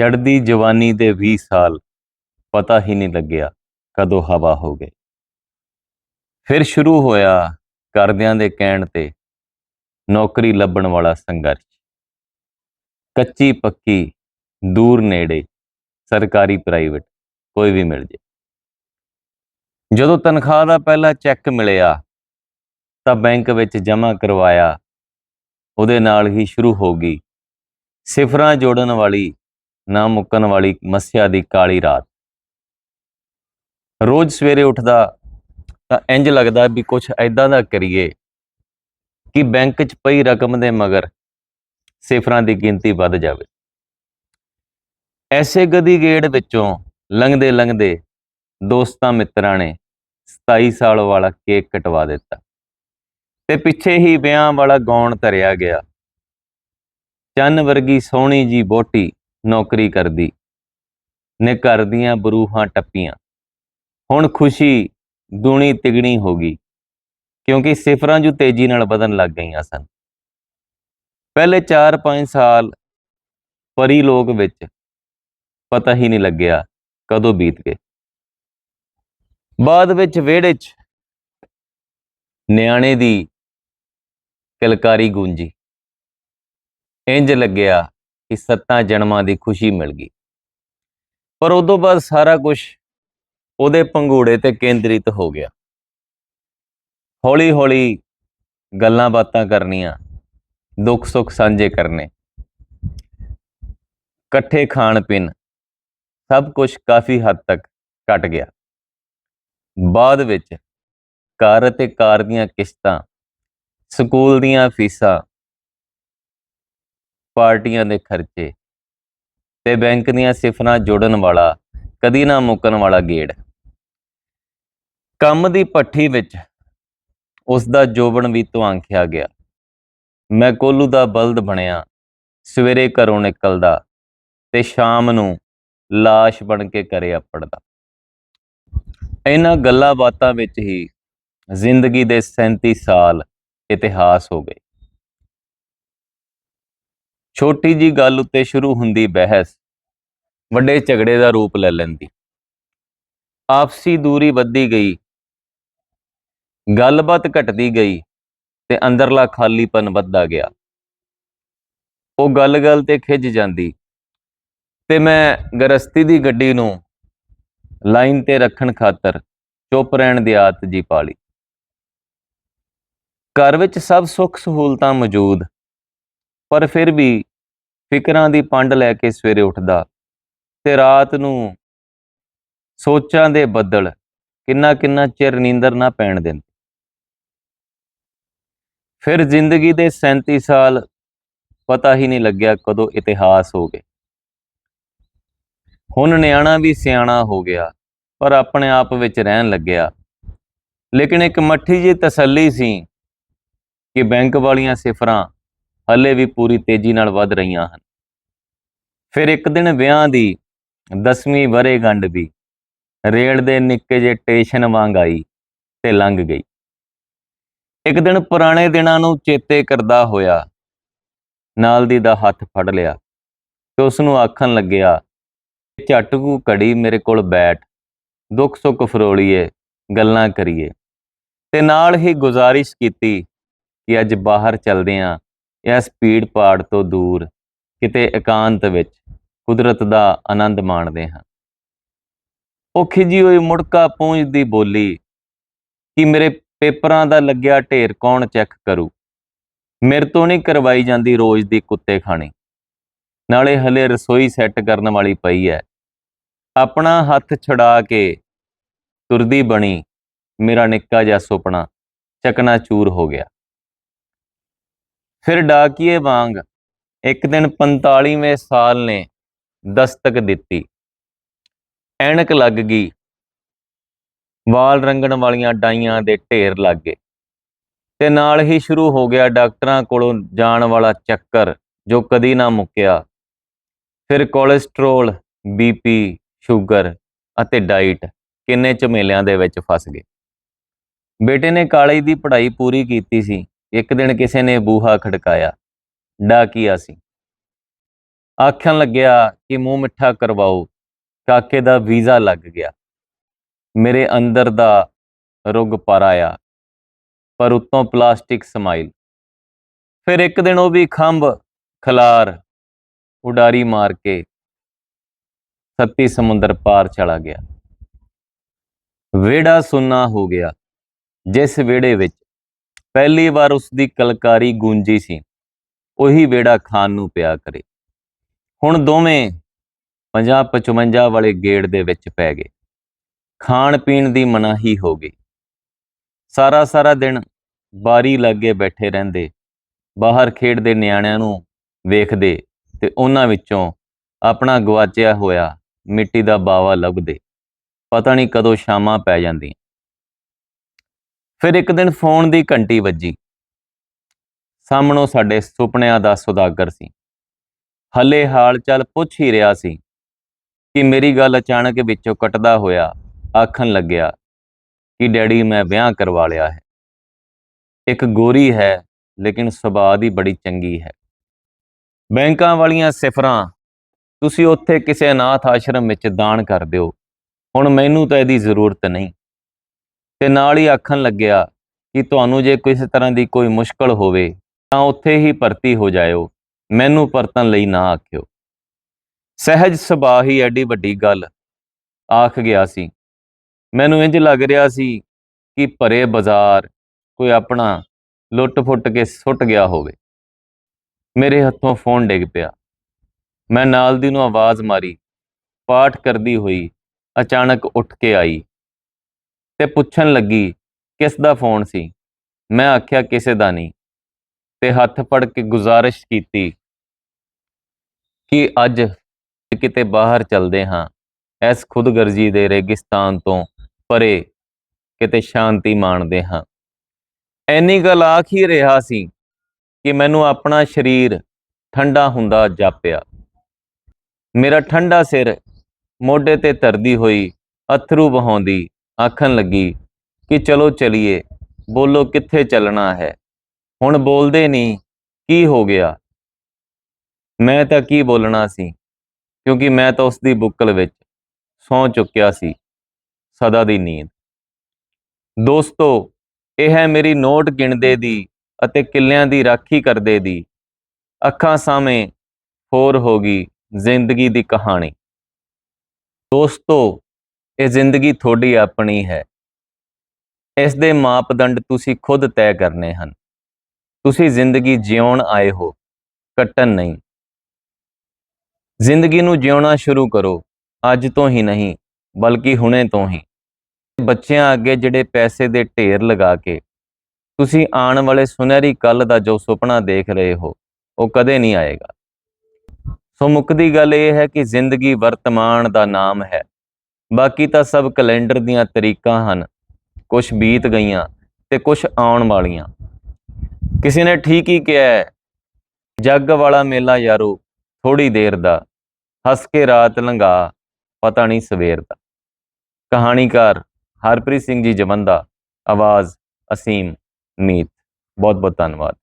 ਚੜ੍ਹਦੀ ਜਵਾਨੀ ਦੇ 20 ਸਾਲ ਪਤਾ ਹੀ ਨਹੀਂ ਲੱਗਿਆ ਕਦੋਂ ਹਵਾ ਹੋ ਗਏ ਫਿਰ ਸ਼ੁਰੂ ਹੋਇਆ ਕਰਦਿਆਂ ਦੇ ਕਹਿਣ ਤੇ ਨੌਕਰੀ ਲੱਭਣ ਵਾਲਾ ਸੰਘਰਸ਼। ਕੱਚੀ ਪੱਕੀ, ਦੂਰ ਨੇੜੇ, ਸਰਕਾਰੀ ਪ੍ਰਾਈਵੇਟ ਕੋਈ ਵੀ ਮਿਲ ਜੇ। ਜਦੋਂ ਤਨਖਾਹ ਦਾ ਪਹਿਲਾ ਚੈੱਕ ਮਿਲਿਆ, ਤਾਂ ਬੈਂਕ ਵਿੱਚ ਜਮ੍ਹਾਂ ਕਰਵਾਇਆ, ਉਹਦੇ ਨਾਲ ਹੀ ਸ਼ੁਰੂ ਹੋ ਗਈ ਸਿਫਰਾਂ ਜੋੜਨ ਵਾਲੀ ਨਾ ਮੁੱਕਣ ਵਾਲੀ ਮੱਸਿਆ ਦੀ ਕਾਲੀ ਰਾਤ। ਰੋਜ਼ ਸਵੇਰੇ ਉੱਠਦਾ ਤਾਂ ਇੰਜ ਲੱਗਦਾ ਵੀ ਕੁਝ ਐਦਾਂ ਦਾ ਕਰੀਏ ਕਿ ਬੈਂਕ 'ਚ ਪਈ ਰਕਮ ਦੇ ਮਗਰ ਸਿਫਰਾਂ ਦੀ ਗਿਣਤੀ ਵੱਧ ਜਾਵੇ। ਐਸੇ ਗਦੀ ਗੇੜ ਵਿੱਚੋਂ ਲੰਘਦੇ ਲੰਘਦੇ ਦੋਸਤਾਂ ਮਿੱਤਰਾਂ ਨੇ 27 ਸਾਲ ਵਾਲਾ ਕੇਕ ਕਟਵਾ ਦਿੱਤਾ ਤੇ ਪਿੱਛੇ ਹੀ ਵਿਆਹ ਵਾਲਾ ਗੌਣ ਧਰਿਆ ਗਿਆ। ਚੰਨ ਵਰਗੀ ਸੋਹਣੀ ਜੀ ਬੋਟੀ ਨੌਕਰੀ ਕਰਦੀ। ਨੇ ਘਰ ਦੀਆਂ ਬਰੂਹਾਂ ਟੱਪੀਆਂ। ਹੁਣ ਖੁਸ਼ੀ ਦੂਣੀ ਤਿਗਣੀ ਹੋ ਗਈ, ਕਿਉਂਕਿ ਸਿਫਰਾਂ ਜੋ ਤੇਜ਼ੀ ਨਾਲ ਵਧਣ ਲੱਗ ਗਈਆਂ ਸਨ। ਪਹਿਲੇ 4-5 ਸਾਲ ਪਰੀ ਲੋਕ ਵਿੱਚ ਪਤਾ ਹੀ ਨਹੀਂ ਲੱਗਿਆ ਕਦੋਂ ਬੀਤ ਗਏ। ਬਾਅਦ ਵਿੱਚ ਵਿਹੜੇ 'ਚ ਨਿਆਣੇ ਦੀ ਕਿਲਕਾਰੀ ਗੂੰਜੀ। ਇੰਜ ਲੱਗਿਆ ਕਿ ਸੱਤਾਂ ਜਨਮਾਂ ਦੀ ਖੁਸ਼ੀ ਮਿਲ ਗਈ। ਪਰ ਉਦੋਂ ਬਾਅਦ ਸਾਰਾ ਕੁਝ ਉਹਦੇ ਪੰਘੂੜੇ ਤੇ ਕੇਂਦਰਿਤ ਹੋ ਗਿਆ। ਹੌਲੀ ਹੌਲੀ ਗੱਲਾਂ ਬਾਤਾਂ ਕਰਨੀਆਂ, ਦੁੱਖ ਸੁੱਖ ਸਾਂਝੇ ਕਰਨੇ, ਇਕੱਠੇ ਖਾਣ ਪੀਣ, ਸਭ ਕੁਝ ਕਾਫੀ ਹੱਦ ਤੱਕ ਘਟ ਗਿਆ। ਬਾਅਦ ਵਿੱਚ ਕਾਰ ਅਤੇ ਕਾਰ ਦੀਆਂ ਕਿਸ਼ਤਾਂ, ਸਕੂਲ ਦੀਆਂ ਫੀਸਾਂ ਪਾਰਟੀਆਂ ਦੇ ਖਰਚੇ ਤੇ ਬੈਂਕ ਦੀਆਂ ਸਿਫਰਾਂ ਜੋੜਨ ਵਾਲਾ, ਕਦੀ ਨਾ ਮੁੱਕਣ ਵਾਲਾ ਗੇੜ। ਕੰਮ ਦੀ ਪੱਠੀ ਵਿੱਚ ਉਸ ਦਾ ਜੋਬਨ ਵੀ ਧਵਾਂਖਿਆ ਗਿਆ। ਮੈਂ ਕੋਲੂ ਦਾ ਬਲਦ ਬਣਿਆ, ਸਵੇਰੇ ਘਰੋਂ ਨਿਕਲਦਾ ਤੇ ਸ਼ਾਮ ਨੂੰ ਲਾਸ਼ ਬਣ ਕੇ ਘਰੇ ਆਪੜਦਾ ਇਹਨਾਂ ਗੱਲਾਂ ਬਾਤਾਂ ਵਿੱਚ ਹੀ ਜ਼ਿੰਦਗੀ ਦੇ 37 ਸਾਲ ਇਤਿਹਾਸ ਹੋ ਗਏ। ਛੋਟੀ ਜੀ ਗੱਲ ਉੱਤੇ ਸ਼ੁਰੂ ਹੁੰਦੀ ਬਹਿਸ, ਵੱਡੇ ਝਗੜੇ ਦਾ ਰੂਪ ਲੈ ਲੈਂਦੀ। ਆਪਸੀ ਦੂਰੀ ਵੱਧਦੀ ਗਈ, ਗੱਲਬਾਤ ਘਟਦੀ ਗਈ ਤੇ ਅੰਦਰਲਾ ਖਾਲੀਪਨ ਵੱਧਦਾ ਗਿਆ। ਉਹ ਗੱਲ-ਗੱਲ ਤੇ ਖਿੱਚ ਜਾਂਦੀ, ਤੇ ਮੈਂ ਗਰਸਤੀ ਦੀ ਗੱਡੀ ਨੂੰ ਲਾਈਨ ਤੇ ਰੱਖਣ ਖਾਤਰ ਚੁੱਪ ਰਹਿਣ ਦੀ ਆਦਤ ਜੀ ਪਾਲੀ ਘਰ ਵਿੱਚ ਸਭ ਸੁੱਖ ਸਹੂਲਤਾਂ ਮੌਜੂਦ, ਪਰ ਫਿਰ ਵੀ ਫਿਕਰਾਂ ਦੀ ਪੰਡ ਲੈ ਕੇ ਸਵੇਰੇ ਉੱਠਦਾ। ਤੇ ਰਾਤ ਨੂੰ ਸੋਚਾਂ ਦੇ ਬੱਦਲ ਕਿੰਨਾ ਕਿੰਨਾ ਚਿਰ ਨੀਂਦਰ ਨਾ ਪੈਣ ਦਿੰਦੇ। ਫਿਰ ਜ਼ਿੰਦਗੀ ਦੇ 37 ਸਾਲ ਪਤਾ ਹੀ ਨਹੀਂ ਲੱਗਿਆ ਕਦੋਂ ਇਤਿਹਾਸ ਹੋ ਗਏ। ਹੁਣ ਨਿਆਣਾ ਵੀ ਸਿਆਣਾ ਹੋ ਗਿਆ, ਪਰ ਆਪਣੇ ਆਪ ਵਿੱਚ ਰਹਿਣ ਲੱਗਿਆ। ਲੇਕਿਨ ਇੱਕ ਮੱਠੀ ਜੀ ਤਸੱਲੀ ਸੀ ਕਿ ਬੈਂਕ ਵਾਲੀਆਂ ਸਿਫਰਾਂ ਹੱਲੇ ਵੀ ਪੂਰੀ ਤੇਜ਼ੀ ਨਾਲ ਵੱਧ ਰਹੀਆਂ ਹਨ। ਫਿਰ ਇੱਕ ਦਿਨ ਵਿਆਹ ਦੀ 10ਵੀਂ ਵਰੇਗੰਢ ਵੀ ਰੇਲ ਦੇ ਨਿੱਕੇ ਜਿਹੇ ਸਟੇਸ਼ਨ ਵਾਂਗ ਆਈ ਤੇ ਲੰਘ ਗਈ। ਇੱਕ ਦਿਨ ਪੁਰਾਣੇ ਦਿਨਾਂ ਨੂੰ ਚੇਤੇ ਕਰਦਾ ਹੋਇਆ ਨਾਲ ਦੀ ਦਾ ਹੱਥ ਫੜ ਲਿਆ ਤੇ ਉਸ ਨੂੰ ਆਖਣ ਲੱਗਿਆ ਝਟਕੂ ਘੜੀ ਮੇਰੇ ਕੋਲ ਬੈਠ, ਦੁੱਖ ਸੁੱਖ ਫਰੋਲੀਏ, ਗੱਲਾਂ ਕਰੀਏ। ਤੇ ਨਾਲ ਹੀ ਗੁਜ਼ਾਰਿਸ਼ ਕੀਤੀ ਕਿ ਅੱਜ ਬਾਹਰ ਚੱਲਦੇ ਆਂ ਇਸ ਭੀੜ ਭਾੜ ਤੋਂ ਦੂਰ, ਕਿਤੇ ਇਕਾਂਤ ਵਿੱਚ ਕੁਦਰਤ ਦਾ ਆਨੰਦ ਮਾਣਦੇ ਹਾਂ। ਉਹ ਖਿਜੀ ਹੋਈ ਮੁੜਕਾ ਪੂੰਝਦੀ ਬੋਲੀ ਕਿ ਮੇਰੇ ਪੇਪਰਾਂ ਦਾ ਲੱਗਿਆ ਢੇਰ ਕੌਣ ਚੈੱਕ ਕਰੂ? ਮੇਰੇ ਤੋਂ ਨਹੀਂ ਕਰਵਾਈ ਜਾਂਦੀ ਰੋਜ਼ ਦੀ ਕੁੱਤੇ ਖਾਣੀ। ਨਾਲੇ ਹਲੇ ਰਸੋਈ ਸੈੱਟ ਕਰਨ ਵਾਲੀ ਪਈ ਐ। ਆਪਣਾ ਹੱਥ ਛੁਡਾ ਕੇ ਤੁਰਦੀ ਬਣੀ ਮੇਰਾ ਨਿੱਕਾ ਜਿਹਾ ਸੁਪਨਾ ਚਕਨਾ ਚੂਰ ਹੋ ਗਿਆ। ਫਿਰ ਡਾਕੀਏ ਵਾਂਗ ਇੱਕ ਦਿਨ 45ਵੇਂ ਸਾਲ ਨੇ ਦਸਤਕ ਦਿੱਤੀ। ਐਣਕ ਲੱਗ ਗਈ। ਵਾਲ ਰੰਗਣ ਵਾਲੀਆਂ ਡਾਈਆਂ ਦੇ ਢੇਰ ਲੱਗ ਗਏ। ਤੇ ਨਾਲ ਹੀ ਸ਼ੁਰੂ ਹੋ ਗਿਆ ਡਾਕਟਰਾਂ ਕੋਲੋਂ ਜਾਣ ਵਾਲਾ ਚੱਕਰ ਜੋ ਕਦੀ ਨਾ ਮੁੱਕਿਆ। ਫਿਰ ਕੋਲੇਸਟ੍ਰੋਲ ਬੀਪੀ ਸ਼ੂਗਰ ਅਤੇ ਡਾਈਟ ਕਿੰਨੇ ਝਮੇਲਿਆਂ ਦੇ ਵਿੱਚ ਫਸ ਗਏ। ਬੇਟੇ ਨੇ ਕਾਲਜ ਦੀ ਪੜ੍ਹਾਈ ਪੂਰੀ ਕੀਤੀ ਸੀ। ਇੱਕ ਦਿਨ ਕਿਸੇ ਨੇ ਬੂਹਾ ਖੜਕਾਇਆ, ਡਾਕੀਆ ਸੀ। ਆਖਣ ਲੱਗਿਆ ਕਿ ਮੂੰਹ ਮਿੱਠਾ ਕਰਵਾਓ, ਕਾਕੇ ਦਾ ਵੀਜ਼ਾ ਲੱਗ ਗਿਆ। ਮੇਰੇ ਅੰਦਰ ਦਾ ਰੁੱਗ ਪਰ ਆਇਆ, ਪਰ ਉੱਤੋਂ ਪਲਾਸਟਿਕ ਸਮਾਈਲ। ਫਿਰ ਇੱਕ ਦਿਨ ਉਹ ਵੀ ਖੰਭ, ਖਲਾਰ, ਉਡਾਰੀ ਮਾਰ ਕੇ ਸੱਤੀ ਸਮੁੰਦਰ ਪਾਰ ਚਲਾ ਗਿਆ। ਵਿਹੜਾ ਸੁੰਨਾ ਹੋ ਗਿਆ, ਜਿਸ ਵਿਹੜੇ ਵਿੱਚ ਪਹਿਲੀ ਵਾਰ ਉਸ ਦੀ ਕਲਕਾਰੀ ਗੂੰਜੀ ਸੀ। ਉਹੀ ਵੇੜਾ ਖਾਨ ਨੂੰ ਪਿਆ ਕਰੇ। ਹੁਣ ਦੋਵੇਂ 50 55 ਵਾਲੇ ਗੇੜ ਦੇ ਵਿੱਚ ਪੈ ਗਏ। ਖਾਣ ਪੀਣ ਦੀ ਮਨਾਹੀ ਹੋ ਗਈ। ਸਾਰਾ ਸਾਰਾ ਦਿਨ ਬਾਰੀ ਲਾਗੇ ਬੈਠੇ ਰਹਿੰਦੇ, ਬਾਹਰ ਖੇਡਦੇ ਨਿਆਣਿਆਂ ਨੂੰ ਵੇਖਦੇ ਤੇ ਉਹਨਾਂ ਵਿੱਚੋਂ ਆਪਣਾ ਗਵਾਚਿਆ ਹੋਇਆ ਮਿੱਟੀ ਦਾ ਬਾਵਾ ਲੱਭਦੇ। ਪਤਾ ਨਹੀਂ ਕਦੋਂ ਸ਼ਾਮਾਂ ਪੈ ਜਾਂਦੀਆਂ। ਫਿਰ ਇੱਕ ਦਿਨ ਫੋਨ ਦੀ ਘੰਟੀ ਵੱਜੀ। ਸਾਹਮਣੋਂ ਸਾਡੇ ਸੁਪਨਿਆਂ ਦਾ ਸੁਦਾਗਰ ਸੀ। ਹੱਲੇ ਹਾਲ ਚਾਲ ਪੁੱਛ ਹੀ ਰਿਹਾ ਸੀ ਕਿ ਮੇਰੀ ਗੱਲ ਅਚਾਨਕ ਵਿੱਚੋਂ ਕੱਟਦਾ ਹੋਇਆ ਆਖਣ ਲੱਗਿਆ ਕਿ ਡੈਡੀ ਮੈਂ ਵਿਆਹ ਕਰਵਾ ਲਿਆ ਹੈ। ਇੱਕ ਗੋਰੀ ਹੈ, ਲੇਕਿਨ ਸੁਭਾਅ ਦੀ ਬੜੀ ਚੰਗੀ ਹੈ। ਬੈਂਕਾਂ ਵਾਲੀਆਂ ਸਿਫਰਾਂ, ਤੁਸੀਂ ਉੱਥੇ ਕਿਸੇ ਅਨਾਥ ਆਸ਼ਰਮ ਵਿੱਚ ਦਾਨ ਕਰ ਦਿਓ। ਹੁਣ ਮੈਨੂੰ ਤਾਂ ਇਹਦੀ ਜ਼ਰੂਰਤ ਨਹੀਂ। ਤੇ ਨਾਲ ਹੀ ਆਖਣ ਲੱਗਿਆ ਕਿ ਤੁਹਾਨੂੰ ਜੇ ਕਿਸੇ ਤਰ੍ਹਾਂ ਦੀ ਕੋਈ ਮੁਸ਼ਕਲ ਹੋਵੇ, ਤਾਂ ਉੱਥੇ ਹੀ ਭਰਤੀ ਹੋ ਜਾਇਓ। ਮੈਨੂੰ ਪਰਤਨ ਲਈ ਨਾ ਆਖਿਓ। ਸਹਿਜ ਸੁਭਾਅ ਹੀ ਐਡੀ ਵੱਡੀ ਗੱਲ, ਆਖ ਗਿਆ ਸੀ। ਮੈਨੂੰ ਇੰਜ ਲੱਗ ਰਿਹਾ ਸੀ ਕਿ ਭਰੇ ਬਾਜ਼ਾਰ ਕੋਈ ਆਪਣਾ ਲੁੱਟ-ਫੁੱਟ ਕੇ ਸੁੱਟ ਗਿਆ ਹੋਵੇ। ਮੇਰੇ ਹੱਥੋਂ ਫੋਨ ਡਿੱਗ ਪਿਆ। ਮੈਂ ਨਾਲ ਦੀ ਨੂੰ ਆਵਾਜ਼ ਮਾਰੀ। ਪਾਠ ਕਰਦੀ ਹੋਈ ਅਚਾਨਕ ਉੱਠ ਕੇ ਆਈ। ਤੇ ਪੁੱਛਣ ਲੱਗੀ, ਕਿਸ ਦਾ ਫੋਨ ਸੀ? ਮੈਂ ਆਖਿਆ, ਕਿਸੇ ਦਾ ਨਹੀਂ। ਤੇ ਹੱਥ ਫੜ ਕੇ ਗੁਜ਼ਾਰਿਸ਼ ਕੀਤੀ ਕਿ ਅੱਜ ਕਿਤੇ ਬਾਹਰ ਚੱਲਦੇ ਹਾਂ। ਇਸ ਖੁਦਗਰਜੀ ਦੇ ਰੇਗਿਸਤਾਨ ਤੋਂ ਪਰੇ ਕਿਤੇ ਸ਼ਾਂਤੀ ਮਾਣਦੇ ਹਾਂ। ਐਨੀ ਗੱਲ ਆਖ ਹੀ ਰਿਹਾ ਸੀ ਕਿ ਮੈਨੂੰ ਆਪਣਾ ਸਰੀਰ ਠੰਡਾ ਹੁੰਦਾ ਜਾਪਿਆ। ਮੇਰਾ ਠੰਡਾ ਸਿਰ ਮੋਢੇ ਤੇ ਧਰਦੀ ਹੋਈ ਅਥਰੂ ਵਹਾਉਂਦੀ ਆਖਣ ਲੱਗੀ ਕਿ ਚਲੋ ਚਲੀਏ, ਬੋਲੋ ਕਿੱਥੇ ਚੱਲਣਾ ਹੈ? ਹੁਣ ਬੋਲਦੇ ਨਹੀਂ, ਕੀ ਹੋ ਗਿਆ? ਮੈਂ ਤਾਂ ਕੀ ਬੋਲਣਾ ਸੀ? ਕਿਉਂਕਿ ਮੈਂ ਤਾਂ ਉਸ ਦੀ ਬੁੱਕਲ ਵਿੱਚ ਸੌ ਚੁੱਕਿਆ ਸੀ, ਸਦਾ ਦੀ ਨੀਂਦ। ਦੋਸਤੋ, ਇਹ ਹੈ ਮੇਰੀ ਨੋਟ ਗਿਣਦੇ ਦੀ ਅਤੇ ਕਿੱਲਿਆਂ ਦੀ ਰਾਖੀ ਕਰਦੇ ਦੀ। ਅੱਖਾਂ ਸਾਹਮਣੇ ਹੋਰ ਹੋ ਗਈ ਜ਼ਿੰਦਗੀ ਦੀ ਕਹਾਣੀ। ਦੋਸਤੋ ਇਹ ਜ਼ਿੰਦਗੀ ਤੁਹਾਡੀ ਆਪਣੀ ਹੈ। ਇਸ ਦੇ ਮਾਪਦੰਡ ਤੁਸੀਂ ਖੁਦ ਤੈਅ ਕਰਨੇ ਹਨ। ਤੁਸੀਂ ਜ਼ਿੰਦਗੀ ਜਿਉਣ ਆਏ ਹੋ, ਕੱਟਣ ਨਹੀਂ। ਜ਼ਿੰਦਗੀ ਨੂੰ ਜਿਉਣਾ ਸ਼ੁਰੂ ਕਰੋ, ਅੱਜ ਤੋਂ ਹੀ ਨਹੀਂ, ਬਲਕਿ ਹੁਣੇ ਤੋਂ ਹੀ। ਬੱਚਿਆਂ ਅੱਗੇ ਜਿਹੜੇ ਪੈਸੇ ਦੇ ਢੇਰ ਲਗਾ ਕੇ, ਤੁਸੀਂ ਆਉਣ ਵਾਲੇ ਸੁਨਹਿਰੀ ਕੱਲ ਦਾ ਜੋ ਸੁਪਨਾ ਦੇਖ ਰਹੇ ਹੋ, ਉਹ ਕਦੇ ਨਹੀਂ ਆਏਗਾ। ਸੋ ਮੁੱਕਦੀ ਗੱਲ ਇਹ ਹੈ ਕਿ ਜ਼ਿੰਦਗੀ ਵਰਤਮਾਨ ਦਾ ਨਾਮ ਹੈ। ਬਾਕੀ ਤਾਂ ਸਭ ਕੈਲੰਡਰ ਦੀਆਂ ਤਰੀਕਾਂ ਹਨ। ਕੁਝ ਬੀਤ ਗਈਆਂ ਤੇ ਕੁਝ ਆਉਣ ਵਾਲੀਆਂ। ਕਿਸੇ ਨੇ ਠੀਕ ਹੀ ਕਿਹਾ ਜੱਗ ਵਾਲਾ ਮੇਲਾ ਯਾਰੋ ਥੋੜੀ ਦੇਰ ਦਾ। ਹੱਸ ਕੇ ਰਾਤ ਲੰਘਾ, ਪਤਾ ਨਹੀਂ ਸਵੇਰ ਦਾ। ਕਹਾਣੀਕਾਰ ਹਰਪ੍ਰੀਤ ਸਿੰਘ ਜੀ ਜਵੰਦਾ ਆਵਾਜ਼ ਅਸੀਮ ਮੀਤ। ਬਹੁਤ ਬਹੁਤ ਧੰਨਵਾਦ।